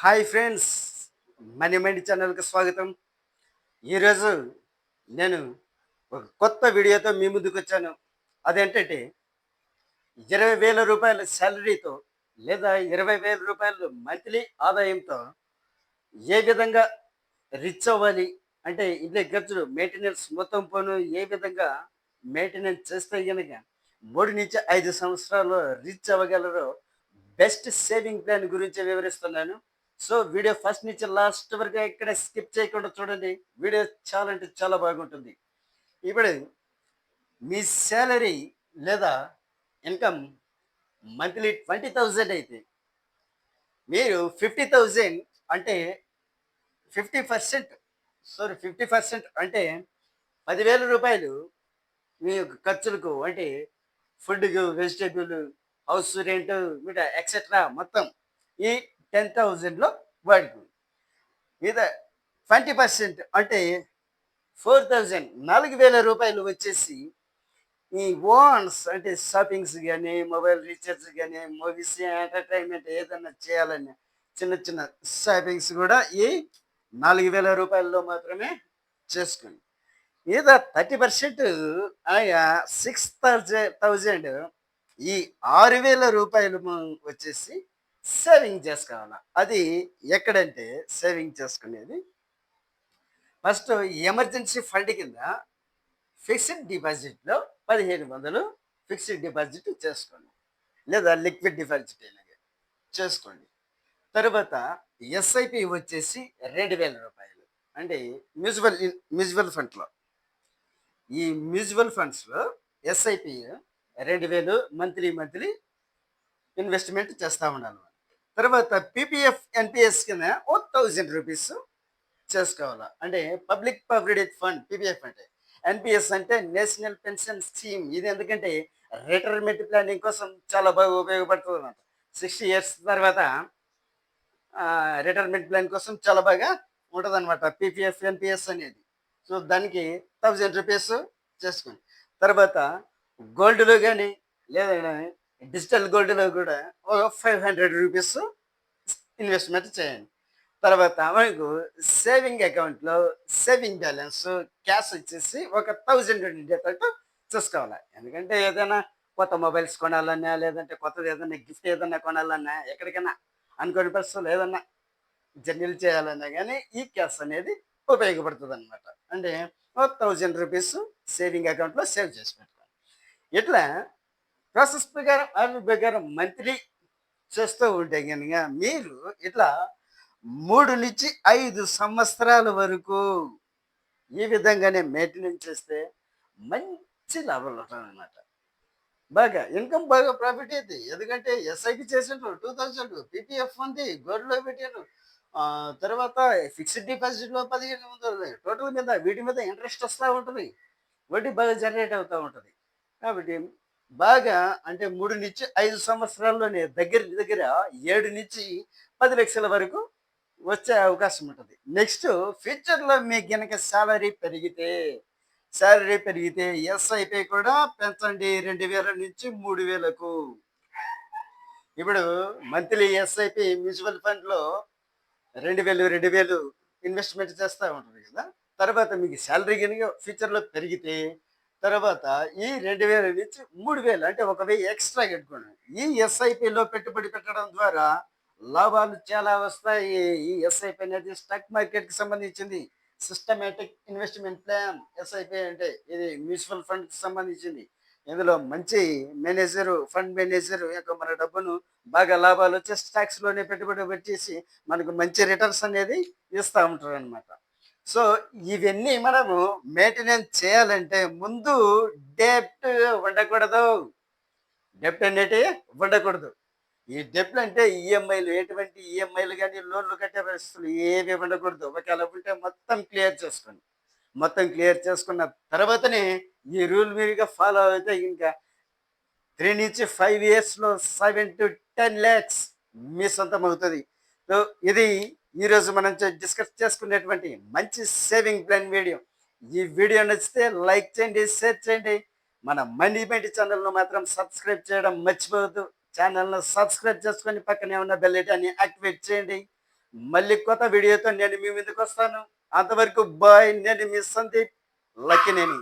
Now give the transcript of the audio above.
Hi friends money mind ఛానల్కి స్వాగతం. ఈరోజు నేను ఒక కొత్త వీడియోతో మీ ముందుకు వచ్చాను. అదేంటంటే ఇరవై వేల రూపాయల శాలరీతో లేదా ఇరవై వేల రూపాయలు మంత్లీ ఆదాయంతో ఏ విధంగా రిచ్ అవ్వాలి అంటే ఇదే ఖర్చులు మెయింటెనెన్స్ మొత్తం పోను ఏ విధంగా మెయింటెనెన్స్ చేస్తే కనుక మూడు నుంచి ఐదు సంవత్సరాలు రిచ్ అవ్వగలరో బెస్ట్ సేవింగ్ ప్లాన్ గురించి వివరిస్తున్నాను. సో వీడియో ఫస్ట్ నుంచి లాస్ట్ వరకు ఎక్కడ స్కిప్ చేయకుండా చూడండి. వీడియో చాలా అంటే చాలా బాగుంటుంది. ఇప్పుడు మీ శాలరీ లేదా ఇన్కమ్ మంత్లీ ట్వంటీ థౌజండ్ అయితే మీరు ఫిఫ్టీ థౌజండ్ అంటే fifty percent sorry fifty percent అంటే పదివేల రూపాయలు మీ యొక్క ఖర్చులకు అంటే ఫుడ్కు vegetable house rent meat etcetera మొత్తం ఈ టెన్ థౌజండ్లో వాడుకుంది మీద ట్వంటీ పర్సెంట్ అంటే ఫోర్ థౌజండ్ నాలుగు వేల రూపాయలు వచ్చేసి ఈ ఓన్స్ అంటే షాపింగ్స్ కానీ మొబైల్ రీఛార్జ్ కానీ మూవీస్ ఎంటర్టైన్మెంట్ ఏదైనా చేయాలని చిన్న చిన్న షాపింగ్స్ కూడా ఈ నాలుగు వేల రూపాయల్లో మాత్రమే చేసుకుంది మీద థర్టీ పర్సెంట్ ఆయా సిక్స్ థౌజండ్ థౌజండ్ ఈ ఆరు వేల రూపాయలు వచ్చేసి సేవింగ్ చేసుకోవాలి? అది ఎక్కడంటే సేవింగ్ చేసుకునేది ఫస్ట్ ఎమర్జెన్సీ ఫండ్ కింద ఫిక్స్డ్ డిపాజిట్లో పదిహేను వందలు ఫిక్స్డ్ డిపాజిట్ చేసుకోండి. లేదా లిక్విడ్ డిపాజిట్ ఇలాగే చేసుకోండి. తర్వాత ఎస్ఐపి వచ్చేసి రెండు వేల రూపాయలు. అంటే మ్యూచువల్ మ్యూచువల్ ఫండ్లో. ఈ మ్యూచువల్ ఫండ్స్లో ఎస్ఐపి రెండు వేలు మంత్లీ మంత్లీ ఇన్వెస్ట్మెంట్ చేస్తూ ఉండాలి. తర్వాత పీపీఎఫ్ ఎన్పిఎస్ కింద ఓ థౌజండ్ రూపీస్ చేసుకోవాలా. అంటే పబ్లిక్ ప్రావిడెంట్ ఫండ్ పీపీఎఫ్ అంటే. ఎన్పిఎస్ అంటే నేషనల్ పెన్షన్ స్కీమ్ ఇది ఎందుకంటే రిటైర్మెంట్ ప్లానింగ్ కోసం చాలా బాగా ఉపయోగపడుతుంది అనమాట సిక్స్టీ ఇయర్స్ తర్వాత రిటైర్మెంట్ ప్లాన్ కోసం చాలా బాగా ఉంటుంది అనమాట పీపీఎఫ్ ఎన్పిఎస్ అనేది. సో దానికి థౌజండ్ రూపీస్ చేసుకోండి. తర్వాత గోల్డ్లో కానీ లేదా డిజిటల్ గోల్డ్లో కూడా ఒక ఫైవ్ హండ్రెడ్ రూపీస్ ఇన్వెస్ట్మెంట్ చేయండి. తర్వాత మనకు సేవింగ్ అకౌంట్లో సేవింగ్ బ్యాలెన్స్ క్యాష్ వచ్చేసి ఒక థౌజండ్ ఉండేటట్టు చూసుకోవాలి. ఎందుకంటే ఏదైనా కొత్త మొబైల్స్ కొనాలన్నా లేదంటే కొత్తది ఏదైనా గిఫ్ట్ ఏదైనా కొనాలన్నా ఎక్కడికైనా అనుకోని పరిస్థితులు ఏదన్నా జర్నీలు చేయాలన్నా కానీ ఈ క్యాష్ అనేది ఉపయోగపడుతుంది అనమాట అంటే ఒక థౌజండ్ రూపీస్ సేవింగ్ అకౌంట్లో సేవ్ చేసి పెట్టుకోవాలి ఇట్లా ప్రాసెస్ ప్రకారం ఆర్డర్ ప్రకారం మంత్లీ చేస్తూ ఉంటే కనుక మీరు ఇట్లా మూడు నుంచి ఐదు సంవత్సరాల వరకు ఈ విధంగానే మెయింటెనెన్స్ చేస్తే మంచి లాభాలు ఉంటాయి అన్నమాట. బాగా ఇన్కమ్ బాగా ప్రాఫిట్ అయితే ఎందుకంటే ఎస్ఐకి చేసిండ్రు టూ థౌజండ్ పీపీఎఫ్ ఉంది గోల్డ్లో పెట్టారు తర్వాత ఫిక్స్డ్ డిపాజిట్లో పదిహేను వందలు టోటల్ మీద వీటి మీద ఇంట్రెస్ట్ వస్తూ ఉంటుంది. వడ్డీ బాగా జనరేట్ అవుతూ ఉంటుంది. కాబట్టి బాగా అంటే మూడు నుంచి ఐదు సంవత్సరాల్లోనే దగ్గర దగ్గర ఏడు నుంచి పది లక్షల వరకు వచ్చే అవకాశం ఉంటుంది. నెక్స్ట్ ఫ్యూచర్లో మీకు గనక శాలరీ పెరిగితే శాలరీ పెరిగితే ఎస్ఐపి కూడా పెంచండి రెండు వేల నుంచి మూడు వేలకు. ఇప్పుడు మంత్లీ ఎస్ఐపి మ్యూచువల్ ఫండ్లో రెండు వేలు రెండు వేలు ఇన్వెస్ట్మెంట్ చేస్తూ ఉంటుంది కదా. తర్వాత మీకు శాలరీ కనుక ఫ్యూచర్లో పెరిగితే తర్వాత ఈ రెండు వేల నుంచి మూడు వేలు అంటే ఒక వెయ్యి ఎక్స్ట్రా కట్టుకున్నాం ఈ ఎస్ఐపిలో పెట్టుబడి పెట్టడం ద్వారా లాభాలు చాలా వస్తాయి. ఈ ఎస్ఐపి అనేది స్టాక్ మార్కెట్కి సంబంధించింది. సిస్టమేటిక్ ఇన్వెస్ట్మెంట్ ప్లాన్ ఎస్ఐపి అంటే ఇది మ్యూచువల్ ఫండ్కి సంబంధించింది. ఇందులో మంచి మేనేజరు ఫండ్ మేనేజర్ యొక్క మన డబ్బును బాగా లాభాలు వచ్చే స్టాక్స్లోనే పెట్టుబడి పెట్టేసి మనకు మంచి రిటర్న్స్ అనేది ఇస్తూ ఉంటారు అనమాట సో ఇవన్నీ మనము మెయింటెనెన్స్ చేయాలంటే ముందు డెప్ట్ ఉండకూడదు. డెప్ట్ అనేది ఉండకూడదు. ఈ డెప్ట్ అంటే ఈఎంఐలు ఎటువంటి ఈఎంఐలు కానీ లోన్లు కట్టే పరిస్థితులు ఏవి ఉండకూడదు. ఒకవేళ ఉంటే మొత్తం క్లియర్ చేసుకోండి. మొత్తం క్లియర్ చేసుకున్న తర్వాతనే ఈ రూల్ మీరుగా ఫాలో అయితే ఇంకా త్రీ నుంచి ఫైవ్ ఇయర్స్లో సెవెన్ టు టెన్ ల్యాక్స్ మీ సొంతం అవుతుంది. సో ఇది ఈరోజు మనం డిస్కస్ చేసుకునేటువంటి మంచి సేవింగ్ ప్లాన్ వీడియో ఈ వీడియో నచ్చితే లైక్ చేయండి షేర్ చేయండి. మన మనీ మైండ్ ఛానల్ను మాత్రం సబ్స్క్రైబ్ చేయడం మర్చిపోవద్దు. ఛానల్ను సబ్స్క్రైబ్ చేసుకొని పక్కనే ఉన్న బెల్ ఐకాన్ని యాక్టివేట్ చేయండి. మళ్ళీ కొత్త వీడియోతో నేను మీ ముందుకు వస్తాను. అంతవరకు బాయ్ నేను మీ సందీప్. లక్కినేని